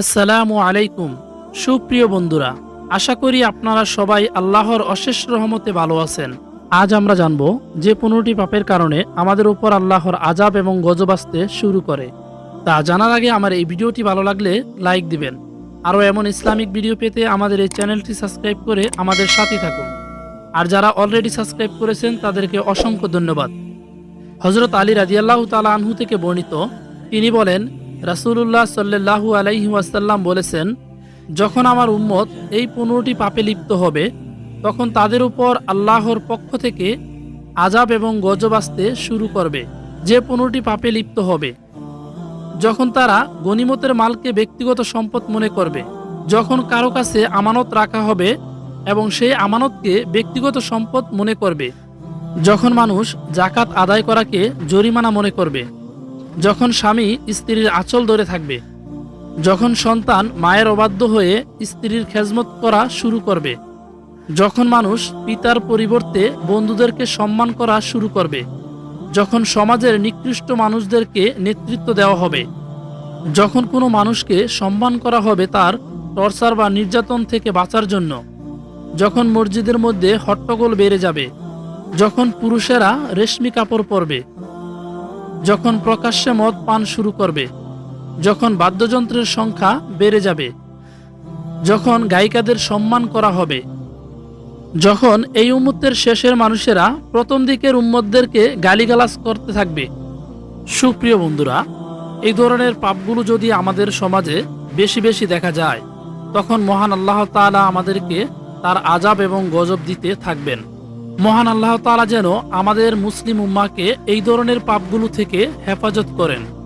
আসসালামু আলাইকুম। সুপ্রিয় বন্ধুরা, আশা করি আপনারা সবাই আল্লাহর অশেষ রহমতে ভালো আছেন। আজ আমরা জানব যে পনেরোটি পাপের কারণে আমাদের উপর আল্লাহর আজাব এবং গজব আসতে শুরু করে। তা জানার আগে আমার এই ভিডিওটি ভালো লাগলে লাইক দিবেন। আরও এমন ইসলামিক ভিডিও পেতে আমাদের এই চ্যানেলটি সাবস্ক্রাইব করে আমাদের সাথে থাকুন। আর যারা অলরেডি সাবস্ক্রাইব করেছেন, তাদেরকে অসংখ্য ধন্যবাদ। হজরত আলী রাজিয়াল্লাহ তালা আনহু থেকে বর্ণিত, তিনি বলেন রাসূলুল্লাহ সাল্লাল্লাহু আলাইহি ওয়াসাল্লাম বলেছেন, যখন আমার উম্মত এই পনেরোটি পাপে লিপ্ত হবে, তখন তাদের উপর আল্লাহর পক্ষ থেকে আজাব এবং গজব আসতে শুরু করবে, যে পনেরোটি পাপে লিপ্ত হবে। যখন তারা গনিমতের মালকে ব্যক্তিগত সম্পদ মনে করবে, যখন কারও কাছে আমানত রাখা হবে এবং সেই আমানতকে ব্যক্তিগত সম্পদ মনে করবে, যখন মানুষ জাকাত আদায় করাকে জরিমানা মনে করবে। যখন স্বামী স্ত্রীর আঁচল ধরে থাকবে, যখন সন্তান মায়ের অবাধ্য হয়ে স্ত্রীর খেজমত করা শুরু করবে, যখন মানুষ পিতার পরিবর্তে বন্ধুদেরকে সম্মান করা শুরু করবে, যখন সমাজের নিকৃষ্ট মানুষদেরকে নেতৃত্ব দেওয়া হবে, যখন কোনো মানুষকে সম্মান করা হবে তার টর্চার বা নির্যাতন থেকে বাঁচার জন্য, যখন মসজিদের মধ্যে হট্টগোল বেড়ে যাবে, যখন পুরুষেরা রেশমি কাপড় পরবে যখন প্রকাশ্যে মদ পান শুরু করবে, যখন বাদ্যযন্ত্রের সংখ্যা বেড়ে যাবে, যখন গায়িকাদের সম্মান করা হবে, যখন এই উম্মতের শেষের মানুষেরা প্রথম দিকের উম্মতদেরকে গালিগালাজ করতে থাকবে। সুপ্রিয় বন্ধুরা, এই ধরনের পাপগুলো যদি আমাদের সমাজে বেশি বেশি দেখা যায়, তখন মহান আল্লাহ তাআলা আমাদেরকে তার আজাব এবং গজব দিতে থাকবেন। মহান আল্লাহ তালা যেন আমাদের মুসলিম উম্মাকে এই ধরনের পাপগুলো থেকে হেফাজত করেন।